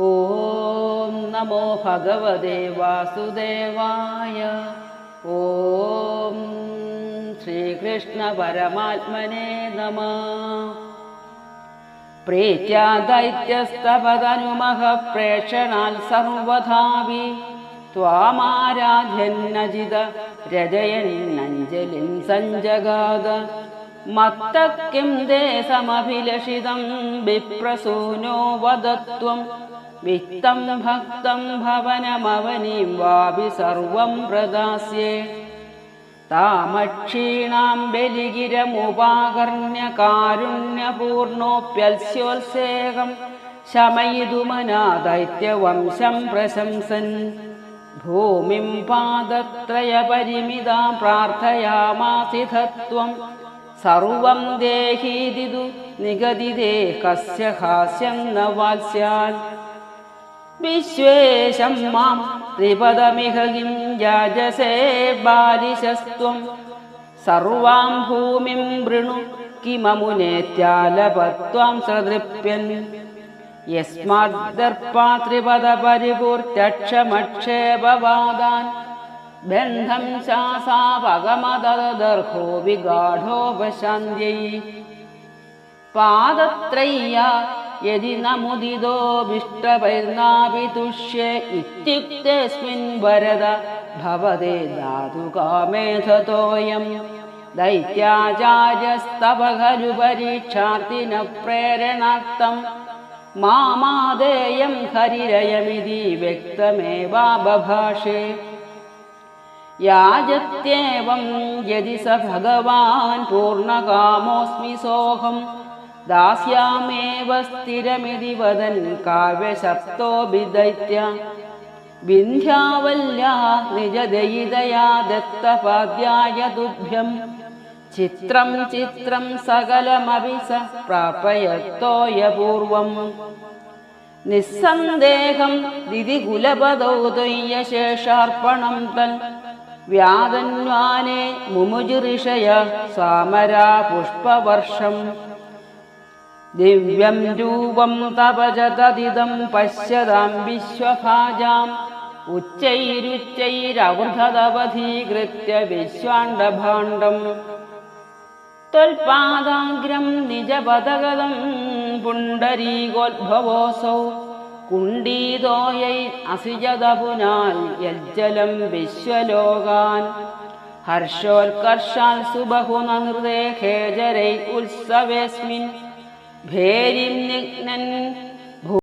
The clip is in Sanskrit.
ॐ नमो भगवते वासुदेवाय। ॐ श्रीकृष्णपरमात्मने नमः। प्रीत्या दैत्यस्तपदनुमः प्रेषणात् सर्वथापि त्वामाराध्यन्नजित रजयन्नञ्जलिं सञ्जगाद मत्तः किं देशमभिलषितं विप्रसूनो वदत्वं वित्तं भक्तं भवनमवनीं वापि सर्वं प्रदास्ये तामक्षीणां बलिगिरमुपाकर्ण्य कारुण्यपूर्णोऽप्यल्स्योत्सेकं शमयितुमना दैत्यवंशं प्रशंसन् भूमिं पादत्रयपरिमितां प्रार्थयामासिधत्वं सर्वं देहीदिदु निगदिते कस्य हास्यं न वात्स्यात् विश्वेशं मां त्रिपदमिह किं याजसे बालिशस्त्वं सर्वां भूमिं वृणु किममुनेत्यालपत्वां सदृप्यन् यस्माद्दर्पात्रिपदपरिपूर्त्यक्षमक्षेपवादान् बन्धं शासापगमदर्हो विगाढोपशान्त्यै पादत्रय्या यदि न मुदितोऽभिष्टपैर्नापि तुष्ये इत्युक्तेऽस्मिन् वरद भवते धातुकामेधतोऽयं दैत्याचार्यस्तव खलु परीक्षार्थिनः प्रेरणार्थम् मामादेयं हरिरयमिति व्यक्तमेवाबभाषे യാജത്യേവം യതി സ ഭഗവാൻ പൂർണകാമോസ്മി സോഹം. ദാസ്യാമേവ സ്ഥിരമിതി വദൻ കാവ്യശബ്ദോഭി ദൈത്യ വിന്ധ്യാവല്യാ നിജദയിതയാ ദത്തപാദ്യായ തുഭ്യം ചിത്രം ചിത്രം സകലമപി സ പ്രാപയത്തോയപൂർവം നിസ്സന്ദേഹം ദിതികുലപദൗ തൊയ്യശേഷാർപ്പണം തൻ വ്യാതന്വാനെ മുമുജിഋഷയ സാമരാ പുഷ്പവർഷം ദിവ്യം രൂപം തപജതതിദം പശ്യതാം വിശ്വഭാജാം. ഉച്ചൈരുച്ചൈരവൃതവധീകൃത്യ വിശ്വാണ്ഡഭാണ്ഡം. ത്വൽപാദാഗ്രം നിജപതഗതം പുണ്ടരീകോത്ഭവോസൗ. കുണ്ടീതോയ അസിജതപുനാൽ യജ്ജലം വിശ്വലോകാൻ. ഹർഷോത്കർഷാൽ സുബഹുനൃതേ ഖേജരൈ ഉത്സവേസ്മിൻ. ഭേരിം നിഘ്നൻ